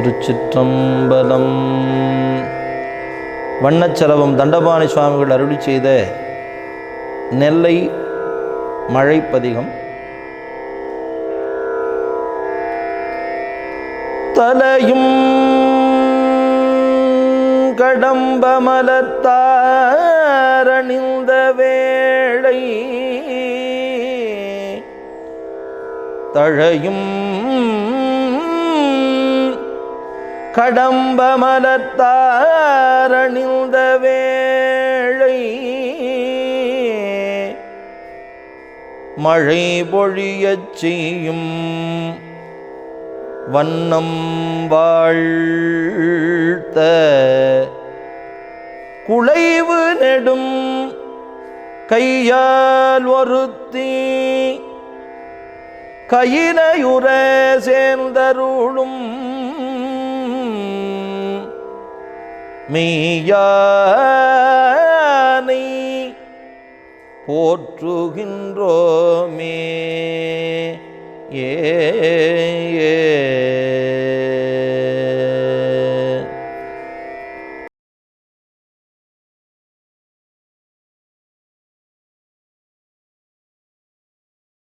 திருச்சிற்றம்பலம். வண்ணச்சலவம் தண்டபாணி சுவாமிகள் அருளி செய்த நெல்லை மழைப்பதிகம். தலையும் கடம்ப மலத்தாரணிந்த வேளை. தழையும் கடம்ப மலத்தாரணிந்த வேளை. மழை பொழியச் செய்யும் வண்ணம் வாழ்த்த குளைவு நெடும் கையால் ஒருத்தி கையினையுற சேர்ந்தருளும் மெய்யானை போற்றுகின்றோமே. ஏ ஏ.